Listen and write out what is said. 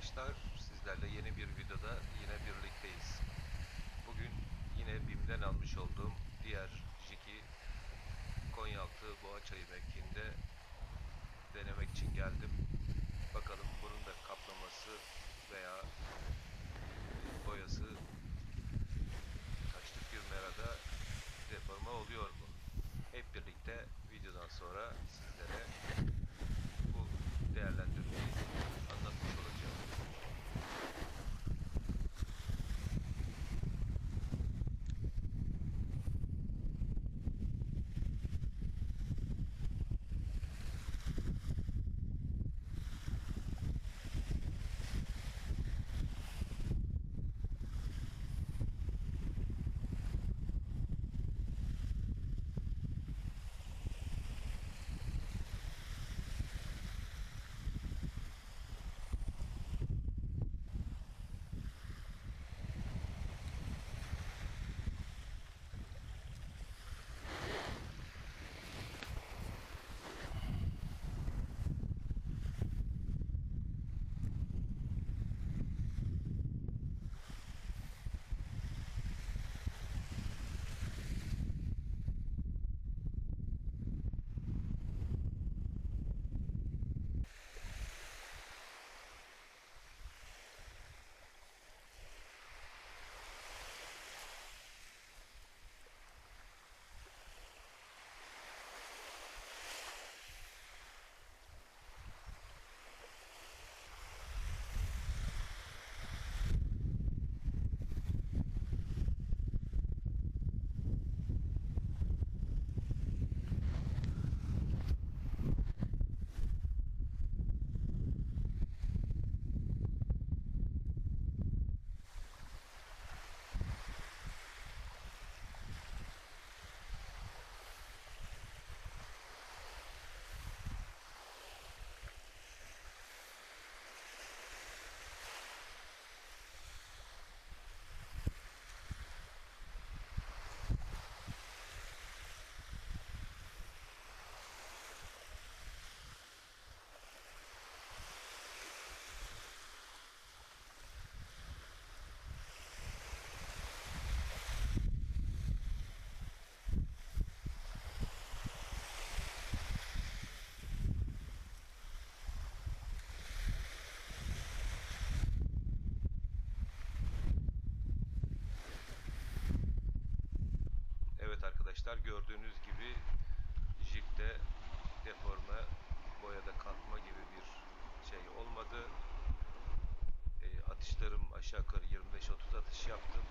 arkadaşlar. Sizlerle yeni bir videoda yine birlikteyiz. Bugün yine BİM'den almış olduğum diğer Jiki Konyaaltı Boğaçayı mevkiinde denemek için geldim. Bakalım bunun da kaplaması arkadaşlar gördüğünüz gibi jipte deforme, boyada kalkma gibi bir şey olmadı. E, atışlarım aşağı yukarı 25-30 atış yaptım.